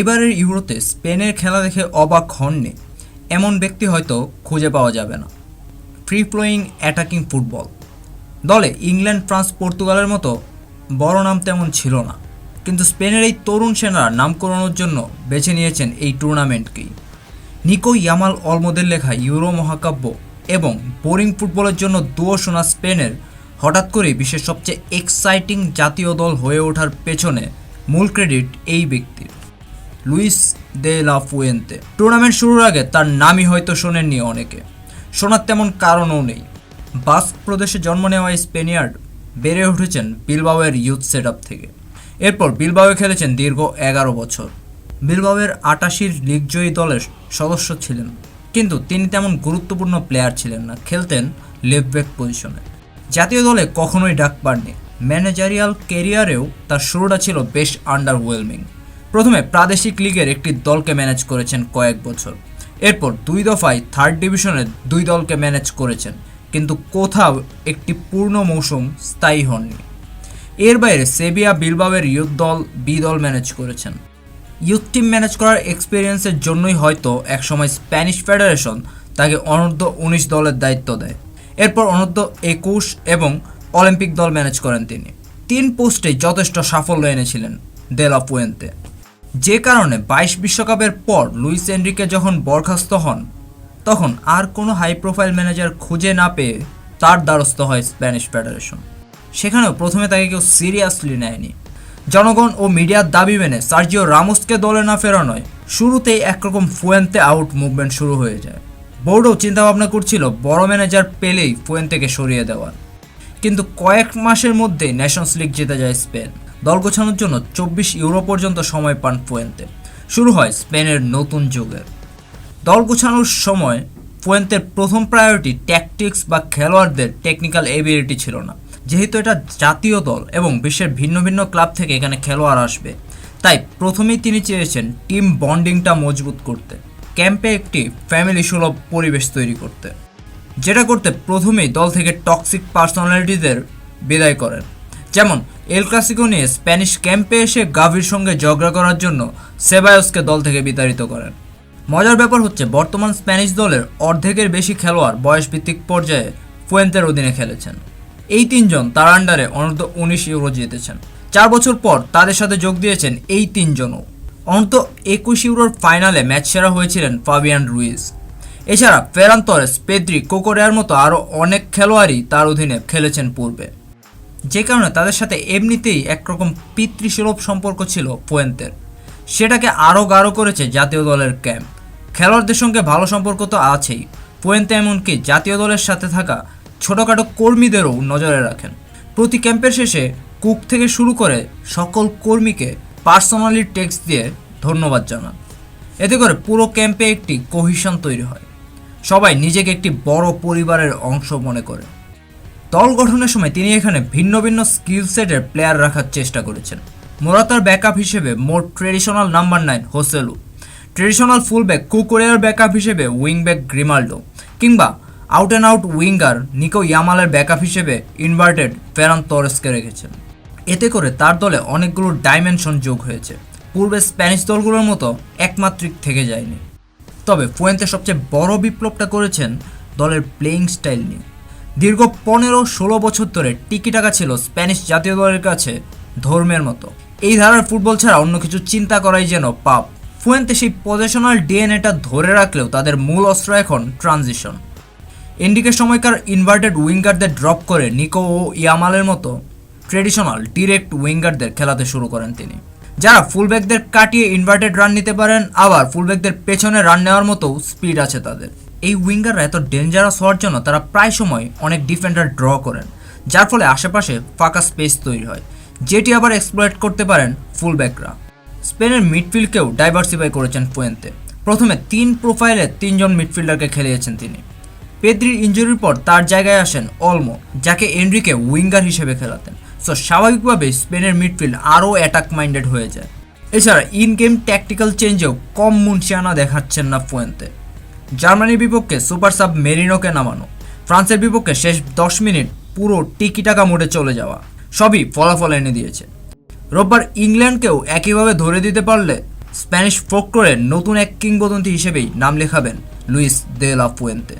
এবারের ইউরোতে স্পেনের খেলা দেখে অবাক হননি। এমন ব্যক্তি হয়তো খুঁজে পাওয়া যাবে না। Free flowing attacking football. দলে ইংল্যান্ড, ফ্রান্স, পর্তুগালের মতো বড় নাম তেমন ছিল না। কিন্তু স্পেনের এই তরুণ সেনারা নাম করানোর জন্য বেছে নিয়েছেন এই টুর্নামেন্টকেই। নিকো ইয়ামাল অলমোদের লেখা ইউরো মহাকাব্য এবং বোরিং ফুটবলের জন্য দুয়ো শোনা স্পেনের হঠাৎ করেই বিশ্বের সবচেয়ে এক্সাইটিং জাতীয় দল হয়ে ওঠার পেছনে মূল ক্রেডিট এই ব্যক্তির। Luis de la Fuente. Tournament শুরুর আগে তার নামই হয়তো শোনেননি অনেকে। শোনার তেমন কারণও নেই। বাস্ক প্রদেশে জন্ম নেওয়া স্পেনিয়ার্ড বেড়ে উঠেছেন বিলবাওয়ের ইউথ সেট থেকে। এরপর বিলবাওয়ে খেলেছেন দীর্ঘ এগারো বছর। বিলবাওয়ের আটাশির লিগজয়ী দলের সদস্য ছিলেন। কিন্তু তিনি তেমন গুরুত্বপূর্ণ প্লেয়ার ছিলেন না। খেলতেন লেফট ব্যাক পজিশনে। জাতীয় দলে কখনোই ডাক পাননি। ম্যানেজারিয়াল কেরিয়ারেও তার শুরুটা ছিল বেশ আন্ডারওয়েলমিং। প্রথমে প্রাদেশিক লিগের একটি দলকে ম্যানেজ করেছেন কয়েক বছর। এরপর দুই দফায় থার্ড ডিভিশনের দুই দলকে ম্যানেজ করেছেন, কিন্তু কোথাও একটি পূর্ণ মৌসুম স্থায়ী হননি। এর বাইরে সেবিয়া বিলবাবের ইউথ দল বি দল ম্যানেজ করেছেন। ইউথ টিম ম্যানেজ করার এক্সপিরিয়েন্সের জন্যই হয়তো একসময় স্প্যানিশ ফেডারেশন তাকে অনূর্ধ্ব উনিশ দলের দায়িত্ব দেয়। এরপর অনূর্ধ্ব একুশ এবং অলিম্পিক দল ম্যানেজ করেন তিনি। তিন পোস্টে যথেষ্ট সাফল্য এনেছিলেন দেলা পুয়েন্তে যে কারণে বাইশ বিশ্বকাপের পর লুইস এনরিকে যখন বরখাস্ত হন, তখন আর কোনো হাই প্রোফাইল ম্যানেজার খুঁজে না পেয়ে তার দ্বারস্থ হয় স্প্যানিশ ফেডারেশন। সেখানেও প্রথমে তাকে কেউ সিরিয়াসলি নেয়নি। জনগণ ও মিডিয়ার দাবি মেনে সার্জিও রামোসকে দলে না ফেরানোয় শুরুতেই একরকম ফুয়েন্তে আউট মুভমেন্ট শুরু হয়ে যায়। বোর্ডও চিন্তাভাবনা করছিল বড় ম্যানেজার পেলেই ফুয়েন্তেকে সরিয়ে দেওয়ার। কিন্তু কয়েক মাসের মধ্যে ন্যাশনস লিগ জিতে যায় স্পেন। দল গোছানোর জন্য চব্বিশ ইউরো পর্যন্ত সময় পান ফুয়েন্তে। শুরু হয় স্পেনের নতুন যুগের দল গোছানোর সময় ফুয়েন্তের প্রথম প্রায়োরিটি ট্যাকটিক্স বা খেলোয়াড়দের টেকনিক্যাল এবিলিটি ছিল না। যেহেতু এটা জাতীয় দল এবং বিশ্বের ভিন্ন ভিন্ন ক্লাব থেকে এখানে খেলোয়াড় আসবে। তাই প্রথমেই তিনি চেয়েছেন টিম বন্ডিংটা মজবুত করতে ক্যাম্পে একটি ফ্যামিলি সুলভ পরিবেশ তৈরি করতে। যেটা করতে প্রথমেই দল থেকে টক্সিক পার্সোনালিটিদের বিদায় করেন। যেমন এল ক্লাসিকো নিয়ে স্প্যানিশ ক্যাম্পে এসে গাভির সঙ্গে ঝগড়া করার জন্য সেবায়সকে দল থেকে বিতাড়িত করেন। মজার ব্যাপার হচ্ছে, বর্তমান স্প্যানিশ দলের অর্ধেকের বেশি খেলোয়াড় বয়সভিত্তিক পর্যায়ে ফুয়েন্তের অধীনে খেলেছেন। এই তিনজন তার আন্ডারে অনূর্ধ্ব উনিশ ইউরো জিতেছেন। চার বছর পর তাদের সাথে যোগ দিয়েছেন এই তিনজনও। অনূর্ধ্ব একুশ ইউরোর ফাইনালে ম্যাচ সেরা হয়েছিলেন ফাবিয়ান রুইজ এছাড়া ফেরান তরেস পেদ্রি কোকোরেয়ার মতো আরও অনেক খেলোয়াড়ই তার অধীনে খেলেছেন পূর্বে। যে কারণে তাদের সাথে এমনিতেই একরকম পিতৃসুলভ সম্পর্ক ছিল ফুয়েন্তের সেটাকে আরও গাঢ় করেছে জাতীয় দলের ক্যাম্প। খেলোয়াড়দের সঙ্গে ভালো সম্পর্ক তো আছেই। ফুয়েন্তে এমনকি জাতীয় দলের সাথে থাকা ছোটোখাটো কর্মীদেরও নজরে রাখেন। প্রতি ক্যাম্পের শেষে কুক থেকে শুরু করে সকল কর্মীকে পার্সোনালি টেক্সট দিয়ে ধন্যবাদ জানান। এতে করে পুরো ক্যাম্পে একটি কোহিশন তৈরি হয়। সবাই নিজেকে একটি বড় পরিবারের অংশ মনে করে। দল গঠনের সময় তিনি এখানে ভিন্ন ভিন্ন স্কিল সেটের প্লেয়ার রাখার চেষ্টা করেছেন। মোরাতার ব্যাকআপ হিসেবে more traditional number nine Joselu. Traditional fullback কুকোরিয়ার backup হিসেবে উইংব্যাক গ্রিমাল্ডো কিংবা out and out winger Nico ইয়ামালের backup হিসেবে ইনভার্টেড ফেরান তরেসকে রেখেছেন। এতে করে তার দলে অনেকগুলো ডাইমেনশন যোগ হয়েছে। পূর্বে স্প্যানিশ দলগুলোর মতো একমাত্রিক থেকে যায়নি। তবে ফুয়েন্তে সবচেয়ে বড় বিপ্লবটা করেছেন দলের প্লেয়িং স্টাইল নিয়ে। দীর্ঘ পনেরো ষোলো বছর ধরে টিকি টাকা ছিল স্প্যানিশ জাতীয় দলের কাছে ধর্মের মতো। এই ধারার ফুটবল ছাড়া অন্য কিছু চিন্তা করাই যেন পাপ। ফুয়েন্তে সেই পজিশনাল ডিএনএটা ধরে রাখলেও তাদের মূল অস্ত্র এখন ট্রানজিশন। এন্ডিকের সময়কার ইনভার্টেড উইঙ্গারদের ড্রপ করে নিকো ও ইয়ামালের মতো ট্রেডিশনাল ডিরেক্ট উইঙ্গারদের খেলাতে শুরু করেন তিনি। যারা ফুলব্যাকদের কাটিয়ে ইনভার্টেড রান নিতে পারেন, আবার ফুলব্যাকদের পেছনে রান নেওয়ার মতো স্পিড আছে তাদের। এই উইঙ্গাররা এত ডেঞ্জারাস হওয়ার জন্য তারা প্রায় সময় অনেক ডিফেন্ডার ড্র করেন, যার ফলে আশেপাশে ফাঁকা স্পেস তৈরি হয়, যেটি আবার এক্সপ্লয়েট করতে পারেন ফুলব্যাকরা স্পেনের মিডফিল্ডকেও ডাইভার্সিফাই করেছেন ফুয়েন্তে প্রথমে তিন প্রোফাইলে তিনজন মিডফিল্ডারকে খেলিয়েছেন তিনি। পেদ্রির ইঞ্জুরির পর তার জায়গায় আসেন অলমো যাকে এনরিকে উইঙ্গার হিসেবে খেলাতেন। সো স্বাভাবিকভাবেই স্পেনের মিডফিল্ড আরও অ্যাটাক মাইন্ডেড হয়ে যায়। এছাড়া ইন গেম ট্যাকটিক্যাল চেঞ্জেও কম মুন্সিয়ানা দেখাচ্ছেন না ফুয়েন্তে জার্মানির বিপক্ষে সুপার সাব মেরিনোকে নামানো। ফ্রান্সের বিপক্ষে শেষ দশ মিনিট পুরো টিকি টাকা মোডে চলে যাওয়া। সবই ফলাফল এনে দিয়েছে। রোববার ইংল্যান্ডকেও একইভাবে ধরে দিতে পারলে স্প্যানিশ ফোকটোরের নতুন এক কিংবদন্তি হিসেবেই নাম লেখাবেন লুইস দে লা ফুয়েন্তে।